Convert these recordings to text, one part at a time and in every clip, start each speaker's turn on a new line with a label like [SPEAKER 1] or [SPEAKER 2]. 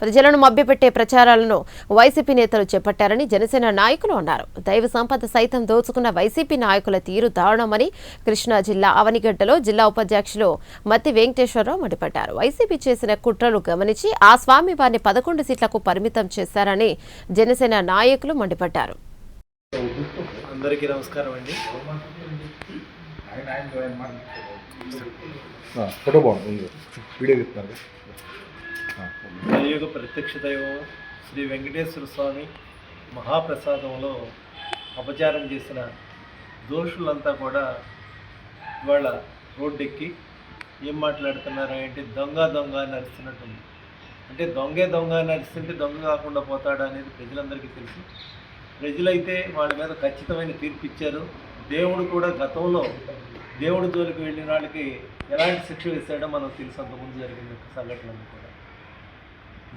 [SPEAKER 1] ప్రజలను మభ్యపెట్టే ప్రచారాలను వైసీపీ నేతలు చేపట్టారని జనసేన నాయకులు అన్నారు. దైవ సంపద సైతం దోచుకున్న వైసీపీ నాయకుల తీరు దారుణమని కృష్ణా జిల్లా అవనిగడ్డలో జిల్లా ఉపాధ్యక్షులు మత్తి వెంకటేశ్వరరావు మండిపడ్డారు. వైసీపీ చేసిన కుట్రలు గమనించి ఆ స్వామి వారిని పదకొండు సీట్లకు పరిమితం చేశారని జనసేన నాయకులు మండిపడ్డారు.
[SPEAKER 2] అందరికీ నమస్కారం అండి.
[SPEAKER 3] ఆ, ఫోటో బాగుంది వీడియో తీస్తున్నారు.
[SPEAKER 2] కలియుగ ప్రత్యక్ష దైవం శ్రీ వెంకటేశ్వర స్వామి మహాప్రసాదంలో అపచారం చేసిన దోషులంతా కూడా ఇవాళ రోడ్డెక్కి ఏం మాట్లాడుతున్నారు అంటే దొంగ దొంగ అని అరుస్తున్నట్టుంది అంటే దొంగే దొంగ అని అరుస్తుంటే దొంగ కాకుండా పోతాడా అనేది ప్రజలందరికీ తెలుసు. ప్రజలైతే వాళ్ళ మీద ఖచ్చితమైన తీర్పు ఇచ్చారు. దేవుడు కూడా గతంలో దేవుడి జోలికి వెళ్ళిన వాళ్ళకి ఎలాంటి శిక్ష వేశాడో మనం తెలుసు. అంతకుముందు జరిగిన సంఘటనలు కూడా.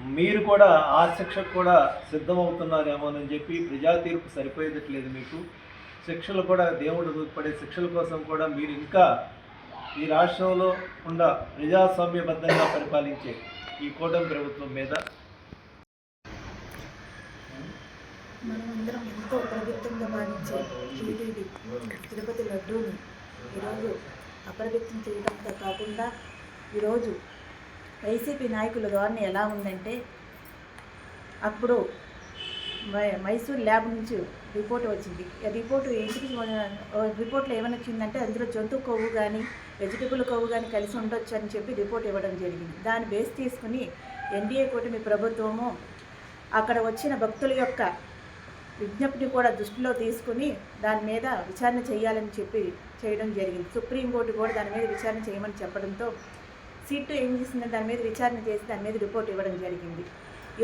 [SPEAKER 2] మీరు కూడా ఆ శిక్షకు కూడా సిద్ధమవుతున్నారేమోనని చెప్పి ప్రజా తీర్పు సరిపోయేటట్లేదు మీకు. శిక్షలు కూడా దేవుడు దూపడే శిక్షల కోసం కూడా మీరు ఇంకా ఈ రాష్ట్రంలో ఉన్న ప్రజాస్వామ్యబద్ధంగా పరిపాలించే ఈ కూటమి ప్రభుత్వం మీద.
[SPEAKER 4] మనమందరం ఎంతో పవిత్రంగా భావించే టీడీడీ తిరుపతి లడ్డూని ఈరోజు అపవిత్రం చేయడంతో కాకుండా ఈరోజు వైసీపీ నాయకుల ధోరణి ఎలా ఉందంటే అప్పుడు మై- మైసూర్ ల్యాబ్ నుంచి రిపోర్ట్ వచ్చింది. రిపోర్ట్ ఏంటికి రిపోర్ట్లో ఏమనొచ్చిందంటే అందులో జంతు కొవ్వు కానీ వెజిటబుల్ కొవ్వు కానీ కలిసి ఉండొచ్చు అని చెప్పి రిపోర్ట్ ఇవ్వడం జరిగింది. దాన్ని బేస్ తీసుకుని ఎన్డీఏ కూటమి ప్రభుత్వము అక్కడ వచ్చిన భక్తుల యొక్క విజ్ఞప్తిని కూడా దృష్టిలో తీసుకుని దాని మీద విచారణ చేయాలని చెప్పి చేయడం జరిగింది. సుప్రీంకోర్టు కూడా దాని మీద విచారణ చేయమని చెప్పడంతో సీటు ఏం చేసిందో దాని మీద విచారణ చేసి దాని మీద రిపోర్ట్ ఇవ్వడం జరిగింది.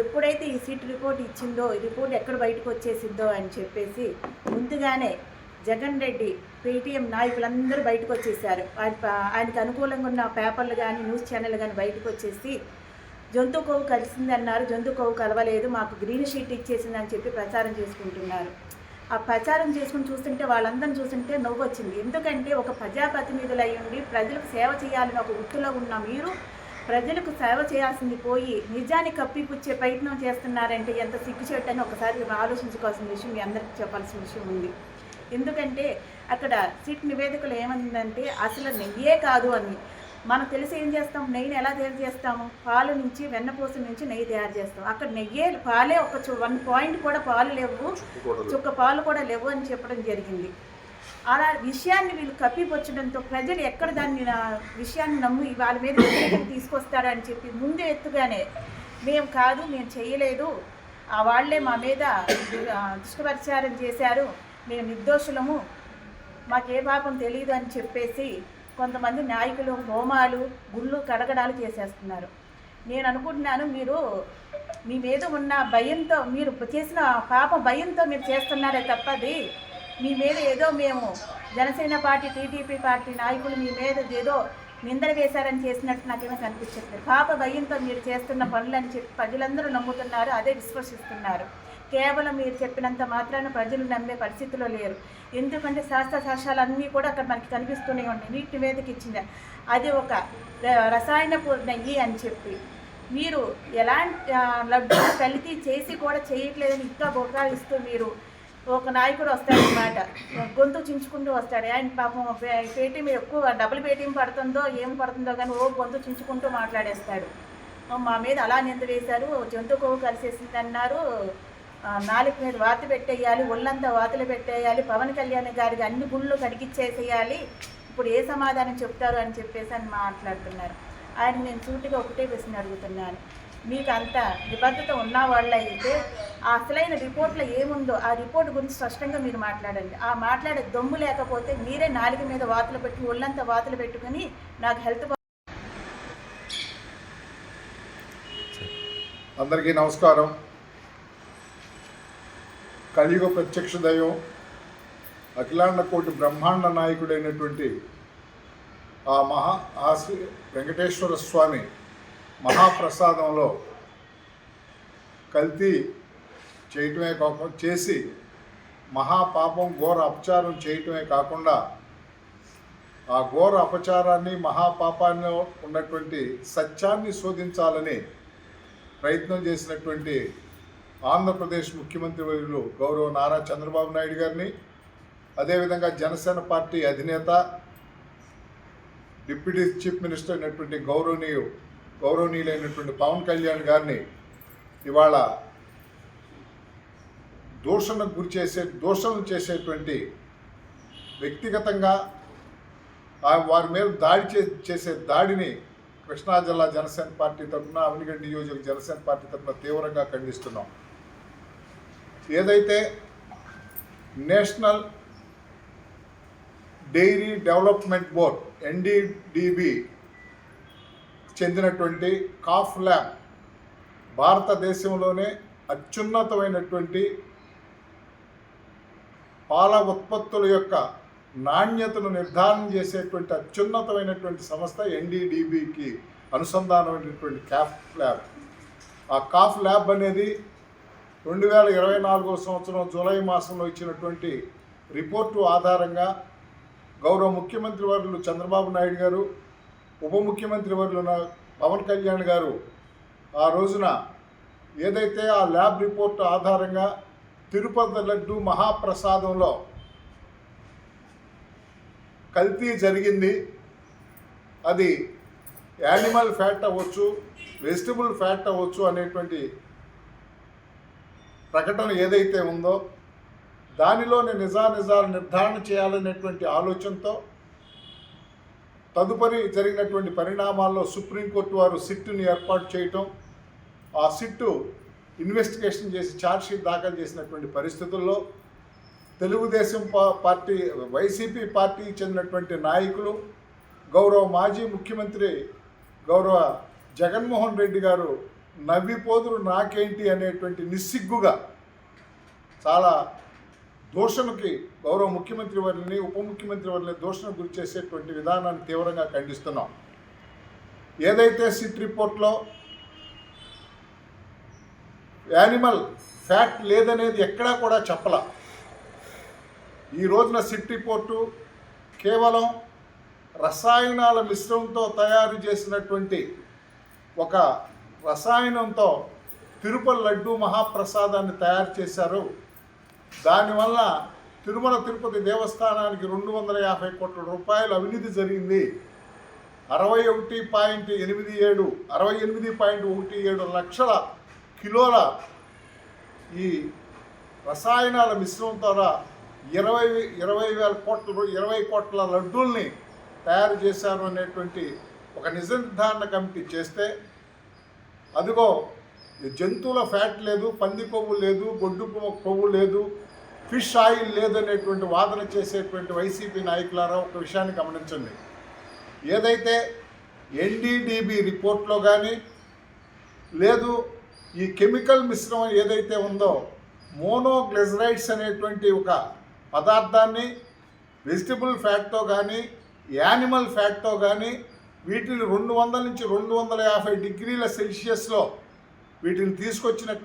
[SPEAKER 4] ఎప్పుడైతే ఈ సీట్ రిపోర్ట్ ఇచ్చిందో ఈ రిపోర్ట్ ఎక్కడ బయటకు వచ్చేసిందో అని చెప్పేసి ముందుగానే జగన్ రెడ్డి పేటీఎం నాయకులందరూ బయటకు వచ్చేసారు. ఆయన ఆయనకు అనుకూలంగా ఉన్న పేపర్లు కానీ న్యూస్ ఛానల్ కానీ బయటకు వచ్చేసి జంతు కొవ్వు కలిసిందన్నారు. జంతు కొవ్వు కలవలేదు. మాకు గ్రీన్ షీట్ ఇచ్చేసింది అని చెప్పి ప్రచారం చేసుకుంటున్నారు. ఆ ప్రచారం చేసుకుని చూస్తుంటే వాళ్ళందరిని చూస్తుంటే నవ్వు వచ్చింది ఎందుకంటే ఒక ప్రజాప్రతినిధులు అయి ఉండి ప్రజలకు సేవ చేయాలని ఒక వృత్తిలో ఉన్న మీరు ప్రజలకు సేవ చేయాల్సింది పోయి నిజాన్ని కప్పిపుచ్చే ప్రయత్నం చేస్తున్నారంటే ఎంత సిగ్గుచేటని ఒకసారి ఆలోచించుకోవాల్సిన విషయం మీ అందరికీ చెప్పాల్సిన విషయం ఉంది. ఎందుకంటే అక్కడ సిట్ నివేదికలు ఏమందంటే అసలు నెయ్యే కాదు అని. మనకు తెలిసి ఏం చేస్తాం? నెయ్యిని ఎలా తయారు చేస్తాము? పాలు నుంచి వెన్నపూస నుంచి నెయ్యి తయారు చేస్తాం. అక్కడ నెయ్యే పాలే ఒక వన్ పాయింట్ కూడా పాలు లేవు. చుక్క పాలు కూడా లేవు అని చెప్పడం జరిగింది. అలా విషయాన్ని వీళ్ళు కప్పిపుచ్చడంతో ప్రజలు ఎక్కడ దాన్ని విషయాన్ని నమ్మి వాళ్ళ మీద తీసుకొస్తారని చెప్పి ముందు ఎత్తుగానే మేము కాదు మేము చేయలేదు. ఆ వాళ్ళే మా మీద దు- ఆ, దుష్ప్రచారం చేశారు. మేము నిర్దోషులము. మాకే పాపం తెలియదు అని చెప్పేసి కొంతమంది నాయకులు హోమాలు గుళ్ళు కడగడాలు చేసేస్తున్నారు. నేను అనుకుంటున్నాను మీరు మీ మీద ఉన్న భయంతో మీరు చేసిన పాప భయంతో మీరు చేస్తున్నారే తప్పది. మీ మీద ఏదో మేము జనసేన పార్టీ టీడీపీ పార్టీ నాయకులు మీ మీద ఏదో నిందలు వేశారని చేసినట్టు నాకేమో కనిపించట్లేదు పాప భయంతో మీరు చేస్తున్న పనులని చెప్పి ప్రజలందరూ నమ్ముతున్నారు అదే విశ్వసిస్తున్నారు. కేవలం మీరు చెప్పినంత మాత్రాన ప్రజలు నమ్మే పరిస్థితిలో లేరు. ఎందుకంటే శాస్త్ర శాస్త్రాలన్నీ కూడా అక్కడ మనకి కనిపిస్తూనే ఉన్నాయి. నీటి మీదకి ఇచ్చింది. అది ఒక ర- రసాయనపు నెయ్యి అని చెప్పి. మీరు ఎలాంటి లడ్డు కలిపి చేసి కూడా చేయట్లేదని ఇంకా బొకాయిస్తూ మీరు ఒక నాయకుడు వస్తాడనమాట గొంతు చించుకుంటూ వస్తాడు. ఆయన పాపం పేటీఎం ఎక్కువ డబుల్ పేటీఎం పడుతుందో ఏం పడుతుందో కానీ ఓ గొంతు చించుకుంటూ మాట్లాడేస్తాడు. మా మీద అలా నింద వేశారు? జంతు కొవ్వు కలిసేసింది అన్నారు నాలుగు మీద వాత పెట్టేయాలి ఒళ్ళంతా వాతలు పెట్టేయాలి పవన్ కళ్యాణ్ గారికి అన్ని గుళ్ళు కడిగిచ్చేసేయాలి. ఇప్పుడు ఏ సమాధానం చెప్తారు అని చెప్పేసి అని మాట్లాడుతున్నారు. ఆయన నేను సూటిగా ఒకటే ప్రశ్న అడుగుతున్నాను. మీకు అంత నిబద్ధత ఉన్న వాళ్ళు అయితే ఆ అసలైన రిపోర్ట్లో ఏముందో ఆ రిపోర్ట్ గురించి స్పష్టంగా మీరు మాట్లాడండి. ఆ మాట్లాడే దమ్ము లేకపోతే మీరే నాలుగు మీద వాతలు పెట్టి ఒళ్ళంతా వాతలు పెట్టుకుని నాకు హెల్త్
[SPEAKER 3] అందరికీ నమస్కారం. కలియుగ ప్రత్యక్ష దైవం అఖిలాండ కోటి బ్రహ్మాండ నాయకుడైనటువంటి ఆ మహా ఆ శ్రీ వెంకటేశ్వర స్వామి మహాప్రసాదంలో కల్తీ చేయటమే కాకుండా చేసి మహాపాపం ఘోర అపచారం చేయటమే కాకుండా ఆ ఘోర అపచారాన్ని మహాపాపాన్ని ఉన్నటువంటి సత్యాన్ని శోధించాలని ప్రయత్నం చేసినటువంటి ఆంధ్రప్రదేశ్ ముఖ్యమంత్రి వర్యులు గౌరవ నారా చంద్రబాబు నాయుడు గారిని అదేవిధంగా జనసేన పార్టీ అధినేత డిప్యూటీ చీఫ్ మినిస్టర్ అయినటువంటి గౌరవనీయు గౌరవనీయులైనటువంటి పవన్ కళ్యాణ్ గారిని ఇవాళ దూషణకు గురి చేసే దూషణలు చేసేటువంటి వ్యక్తిగతంగా వారి మీద దాడి చే చేసే దాడిని కృష్ణా జిల్లా జనసేన పార్టీ తరఫున అవనిగడ్డ నియోజక జనసేన పార్టీ తరఫున తీవ్రంగా ఖండిస్తున్నాం. ఏదైతే national dairy development board NDDB చెందినటువంటి కాఫ్ ల్యాబ్ భారతదేశంలోనే అత్యున్నతమైనటువంటి పాల ఉత్పత్తుల యొక్క నాణ్యతను నిర్ధారణ చేసేటువంటి అత్యున్నతమైనటువంటి సంస్థ ఎన్డీడీబీకి అనుసంధానమైనటువంటి క్యాఫ్ ల్యాబ్. ఆ కాఫ్ ల్యాబ్ అనేది రెండు వేల ఇరవై నాలుగో సంవత్సరం జూలై మాసంలో ఇచ్చినటువంటి రిపోర్టు ఆధారంగా గౌరవ ముఖ్యమంత్రి వర్యులు చంద్రబాబు నాయుడు గారు ఉప ముఖ్యమంత్రి వర్యులు నా- పవన్ కళ్యాణ్ గారు ఆ రోజున ఏదైతే ఆ ల్యాబ్ రిపోర్టు ఆధారంగా తిరుపతి లడ్డు మహాప్రసాదంలో కల్తీ జరిగింది. అది యానిమల్ ఫ్యాట్ అవ్వచ్చు వెజిటబుల్ ఫ్యాట్ అవ్వచ్చు అనేటువంటి ప్రకటన ఏదైతే ఉందో దానిలోని నిజానిజాలు నిర్ధారణ చేయాలనేటువంటి ఆలోచనతో తదుపరి జరిగినటువంటి పరిణామాల్లో సుప్రీంకోర్టు వారు సిట్టుని ఏర్పాటు చేయటం ఆ సిట్టు ఇన్వెస్టిగేషన్ చేసి ఛార్జ్షీట్ దాఖలు చేసినటువంటి పరిస్థితుల్లో తెలుగుదేశం పా- పార్టీ వైసీపీ పార్టీకి చెందినటువంటి నాయకులు గౌరవ మాజీ ముఖ్యమంత్రి గౌరవ జగన్మోహన్ రెడ్డి గారు నవ్విపోదురు నాకేంటి అనేటువంటి నిస్సిగ్గుగా చాలా దోషణకి గౌరవ ముఖ్యమంత్రి వారిని ఉప ముఖ్యమంత్రి వారిని దోషణకు గురి చేసేటువంటి విధానాన్ని తీవ్రంగా ఖండిస్తున్నాం. ఏదైతే సిట్ రిపోర్ట్లో యానిమల్ ఫ్యాట్ లేదనేది ఎక్కడా కూడా చెప్పల. ఈ రోజున సిట్ రిపోర్టు కేవలం రసాయనాల మిశ్రమంతో తయారు చేసినటువంటి ఒక రసాయనంతో తిరుపతి లడ్డు మహాప్రసాదాన్ని తయారు చేశారు. దానివల్ల తిరుమల తిరుపతి దేవస్థానానికి రెండు వందల యాభై కోట్ల రూపాయలు అవినీతి జరిగింది. అరవై ఒకటి పాయింట్ ఎనిమిది ఏడు అరవై ఎనిమిది పాయింట్ ఒకటి ఏడు లక్షల కిలోల ఈ రసాయనాల మిశ్రమం ద్వారా ఇరవై ఇరవై వేల కోట్ల ఇరవై కోట్ల లడ్డూల్ని తయారు చేశారు అనేటువంటి ఒక నిజ నిర్ధారణ కమిటీ చేస్తే అదిగో ఈ జంతువుల ఫ్యాట్ లేదు పంది కొవ్వు లేదు గొడ్డు కొవ్వు- కొవ్వు లేదు ఫిష్ ఆయిల్ లేదు అనేటువంటి వాదన చేసేటువంటి వైసీపీ నాయకులారా ఒక విషయాన్ని గమనించండి. ఏదైతే ఎన్డీడీబీ రిపోర్ట్లో కానీ లేదు ఈ కెమికల్ మిశ్రమం ఏదైతే ఉందో మోనోగ్లెజరైడ్స్ అనేటువంటి ఒక పదార్థాన్ని వెజిటబుల్ ఫ్యాట్తో కానీ యానిమల్ ఫ్యాట్తో కానీ వీటిని రెండు వందల నుంచి రెండు వందల యాభై డిగ్రీల సెల్సియస్లో వీటిని తీసుకొచ్చిన